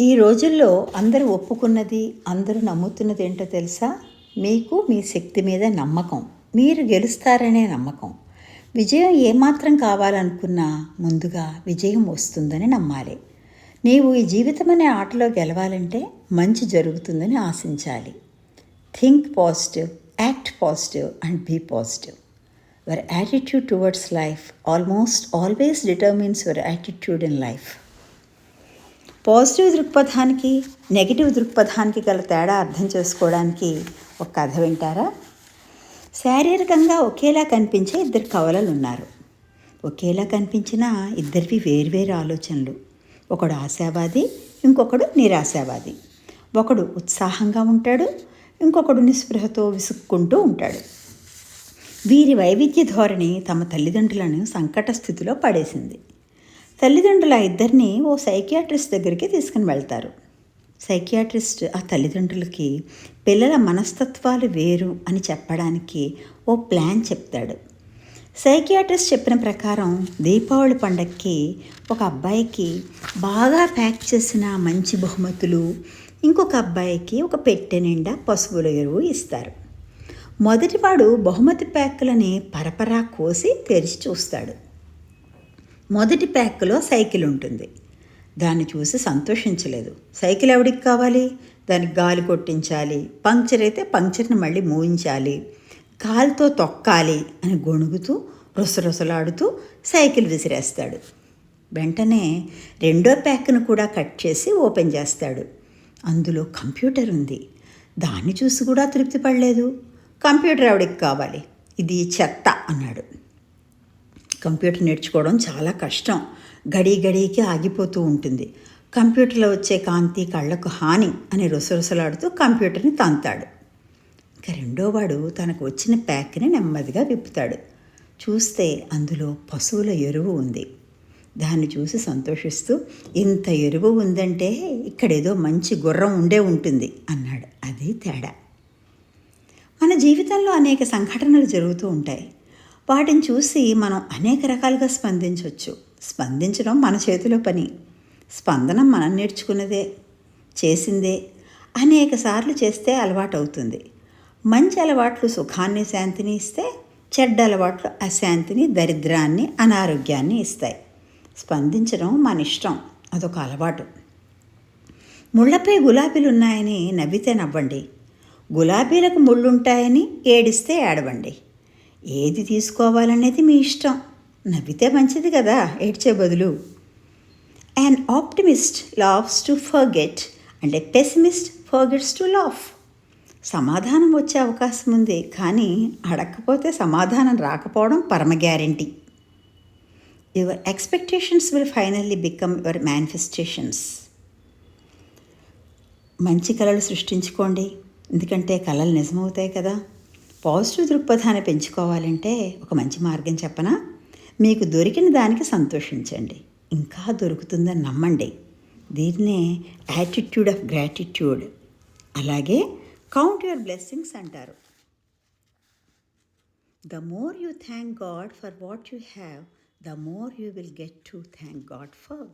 ఈ రోజుల్లో అందరూ ఒప్పుకున్నది అందరూ నమ్ముతున్నది ఏంటో తెలుసా? మీకు మీ శక్తి మీద నమ్మకం. మీరు గెలుస్తారనే నమ్మకం. విజయం ఏమాత్రం కావాలనుకున్నా ముందుగా విజయం వస్తుందని నమ్మాలి. నీవు ఈ జీవితం అనే ఆటలో గెలవాలంటే మంచి జరుగుతుందని ఆశించాలి. Think positive act positive and be positive your attitude towards life almost always determines your attitude in life positive దృక్పథానికి negative దృక్పథానికి గల తేడా అర్థం చేసుకోవడానికి ఒక కథ వింటారా? శారీరకంగా ఒకేలా కనిపించే ఇద్దరు కవలలు ఉన్నారు ఒకేలా కనిపించిన ఇద్దరివి వేర్వేరు ఆలోచనలు. ఒకడు ఆశావాది ఇంకొకడు నిరాశావాది. ఒకడు ఉత్సాహంగా ఉంటాడు ఇంకొకడు నిస్పృహతో విసుక్కుంటూ ఉంటాడు. వీరి వైవిధ్య ధోరణి తమ తల్లిదండ్రులను సంకట స్థితిలో పడేసింది. తల్లిదండ్రుల ఇద్దరిని ఓ సైకియాట్రిస్ట్ దగ్గరికి తీసుకుని వెళ్తారు. సైకియాట్రిస్ట్ ఆ తల్లిదండ్రులకి పిల్లల మనస్తత్వాలు వేరు అని చెప్పడానికి ఓ ప్లాన్ చెప్తాడు. సైకియాట్రిస్ట్ చెప్పిన ప్రకారం దీపావళి పండక్కి ఒక అబ్బాయికి బాగా ప్యాక్ చేసిన మంచి బహుమతులు ఇంకొక అబ్బాయికి ఒక పెట్టె నిండా పశువుల ఎరువు ఇస్తారు. మొదటివాడు బహుమతి ప్యాకులని పరపరా కోసి తెరిచి చూస్తాడు. మొదటి ప్యాక్లో సైకిల్ ఉంటుంది. దాన్ని చూసి సంతోషించలేదు. సైకిల్ ఎవడికి కావాలి? దానికి గాలి కొట్టించాలి పంక్చర్ అయితే పంక్చర్ని మళ్ళీ మూయించాలి కాలుతో తొక్కాలి అని గొణుగుతూ రుసరుసలాడుతూ సైకిల్ విసిరేస్తాడు. వెంటనే రెండో ప్యాక్ను కూడా కట్ చేసి ఓపెన్ చేస్తాడు. అందులో కంప్యూటర్ ఉంది. దాన్ని చూసి కూడా తృప్తి పడలేదు. కంప్యూటర్ ఆవిడకి కావాలి? ఇది చెత్త అన్నాడు. కంప్యూటర్ నేర్చుకోవడం చాలా కష్టం. గడి గడికి ఆగిపోతూ ఉంటుంది. కంప్యూటర్లో వచ్చే కాంతి కళ్ళకు హాని అని రుసరుసలాడుతూ కంప్యూటర్ని తంతాడు. ఇక రెండోవాడు తనకు వచ్చిన ప్యాక్ని నెమ్మదిగా విప్పుతాడు. చూస్తే అందులో పశువుల ఎరువు ఉంది. దాన్ని చూసి సంతోషిస్తూ ఇంత ఎరువు ఉందంటే ఇక్కడేదో మంచి గుర్రం ఉండే ఉంటుంది అన్నాడు. అది తేడా. మన జీవితంలో అనేక సంఘటనలు జరుగుతూ ఉంటాయి. వాటిని చూసి మనం అనేక రకాలుగా స్పందించవచ్చు స్పందించడం మన చేతిలో పని. స్పందన మనం నేర్చుకున్నదే చేసిందే. అనేక సార్లు చేస్తే అలవాటు అవుతుంది మంచి అలవాట్లు సుఖాన్ని శాంతిని ఇస్తే చెడ్డ అలవాట్లు అశాంతిని దరిద్రాన్ని అనారోగ్యాన్ని ఇస్తాయి. స్పందించడం మన ఇష్టం. అదొక అలవాటు. ముళ్ళపై గులాబీలు ఉన్నాయని నవ్వితే నవ్వండి. గులాబీలకు ముళ్ళుంటాయని ఏడిస్తే ఏడవండి. ఏది తీసుకోవాలనేది మీ ఇష్టం. నవ్వితే మంచిది కదా ఏడ్చే బదులు. An optimist laughs to forget and a pessimist forgets to laugh సమాధానం వచ్చే అవకాశం ఉంది కానీ అడగకపోతే సమాధానం రాకపోవడం పరమ guarantee. Your expectations will finally become your manifestations మంచి కళలు సృష్టించుకోండి ఎందుకంటే కళలు నిజమవుతాయి కదా. పాజిటివ్ దృక్పథాన్ని పెంచుకోవాలంటే ఒక మంచి మార్గం చెప్పనా? మీకు దొరికిన దానికి సంతోషించండి. ఇంకా దొరుకుతుందని నమ్మండి. దీన్నే యాటిట్యూడ్ ఆఫ్ గ్రాటిట్యూడ్ అలాగే కౌంట్ యువర్ బ్లెస్సింగ్స్ అంటారు. The more you thank God for what you have the more you will get to thank God for